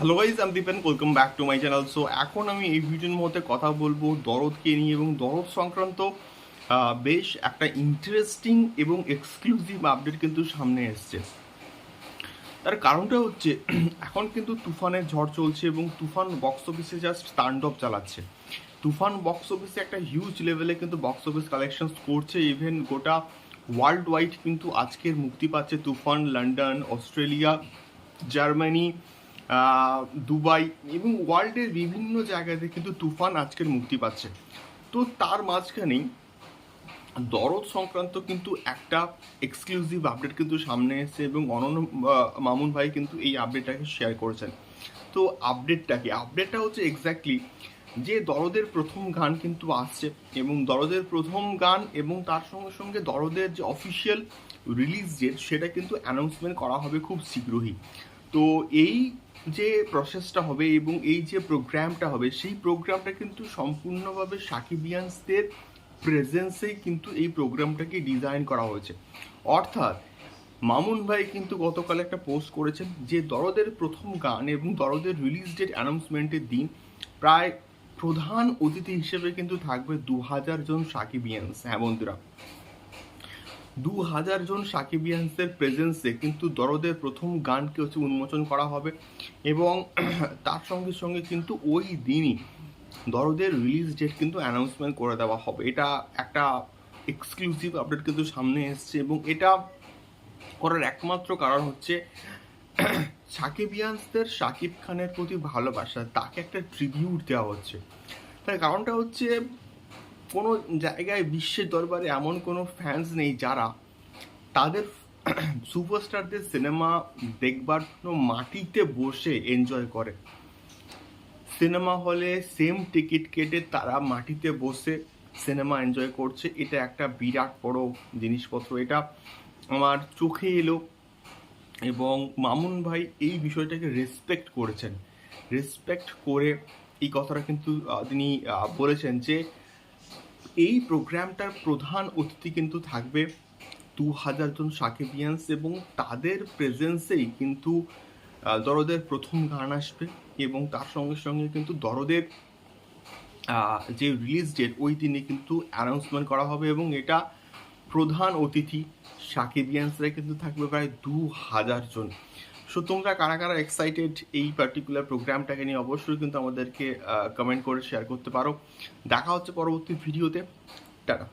Hello guys আমি Dipen welcome back to my channel so এখন আমি এই ভিডিওর মধ্যে কথা বলব দরদকে নিয়ে এবং দরদ সংক্রান্ত বেশ একটা ইন্টারেস্টিং এবং এক্সক্লুসিভ আপডেট কিন্তু সামনে এসছে। তার কারণটা হচ্ছে, এখন কিন্তু তুফানের ঝড় চলছে এবং তুফান বক্স অফিসে জাস্ট তাণ্ডব চালাচ্ছে। তুফান বক্স অফিসে একটা হিউজ লেভেলে কিন্তু বক্স অফিস কালেকশন করছে। ইভেন গোটা ওয়ার্ল্ড ওয়াইড কিন্তু আজকের মুক্তি পাচ্ছে Toofan London Australia Germany Dubai এবং ওয়ার্ল্ডের বিভিন্ন জায়গাতে কিন্তু তুফান আজকের মুক্তি পাচ্ছে। তো তার মাঝখানেই দরদ সংক্রান্ত কিন্তু একটা এক্সক্লুসিভ আপডেট কিন্তু সামনে এসেছে এবং অনন্য মামুন ভাই কিন্তু এই আপডেটটাকে শেয়ার করেছেন। তো আপডেটটা কি? আপডেটটা হচ্ছে এক্স্যাক্টলি যে দরদের প্রথম গান কিন্তু আসছে এবং দরদের প্রথম গান এবং তার সঙ্গে সঙ্গে দরদের যে অফিসিয়াল রিলিজ ডেট সেটা কিন্তু অ্যানাউন্সমেন্ট করা হবে খুব শীঘ্রই। তো এই যে প্রসেসটা হবে এবং এই যে প্রোগ্রামটা হবে, সেই প্রোগ্রামটা কিন্তু সম্পূর্ণভাবে সাকিবিয়ান্সদের প্রেজেন্সেই কিন্তু এই প্রোগ্রামটাকে ডিজাইন করা হয়েছে। অর্থাৎ মামুন ভাই কিন্তু গতকাল একটা পোস্ট করেছেন যে দরদের প্রথম গান এবং দরদের রিলিজ ডেট অ্যানাউন্সমেন্টের দিন প্রায় প্রধান অতিথি হিসেবে কিন্তু থাকবে দু হাজার জন সাকিবিয়ান্স হ্যাঁ বন্ধুরা। দু হাজার জন সাকিবিয়ান্সের প্রেজেন্সে কিন্তু দরদের প্রথম গানকে হচ্ছে উন্মোচন করা হবে এবং তার সঙ্গে সঙ্গে কিন্তু ওই দিনই দরদের রিলিজ ডেট কিন্তু অ্যানাউন্সমেন্ট করে দেওয়া হবে। এটা একটা এক্সক্লুসিভ আপডেট কিন্তু সামনে এসছে এবং এটা করার একমাত্র কারণ হচ্ছে সাকিবিয়ান্সদের শাকিব খানের প্রতি ভালোবাসা, তাকে একটা ট্রিবিউট দেওয়া হচ্ছে। তার কারণটা হচ্ছে কোনো জায়গায় বিশ্বের দরবারে এমন কোনো ফ্যান্স নেই যারা তাদের সুপারস্টারদের সিনেমা দেখবার জন্য মাটিতে বসে এনজয় করে। সিনেমা হলে সেম টিকিট কেটে তারা মাটিতে বসে সিনেমা এনজয় করছে। এটা একটা বিরাট বড় জিনিসপত্র। এটা আমার চোখে এলো এবং মামুন ভাই এই বিষয়টাকে রেসপেক্ট করেছেন। রেসপেক্ট করে এই কথাটা কিন্তু তিনি বলেছেন যে এই প্রোগ্রামটার প্রধান অতিথি কিন্তু থাকবে দু হাজার জন সাকিবিয়ান্স এবং তাদের প্রেজেন্সেই কিন্তু দরদের প্রথম গান আসবে এবং তার সঙ্গে সঙ্গে কিন্তু দরদের যে রিলিজ ডেট ওই দিনে কিন্তু অ্যানাউন্সমেন্ট করা হবে এবং এটা প্রধান অতিথি সাকিবিয়ান্সরা কিন্তু থাকবে প্রায় দু হাজার জন। সো তোমরা কারা কারা এক্সাইটেড এই পার্টিকুলার প্রোগ্রামটাকে নিয়ে অবশ্যই কিন্তু আমাদেরকে কমেন্ট করে শেয়ার করতে পারো। দেখা হচ্ছে পরবর্তী ভিডিওতে টাটা।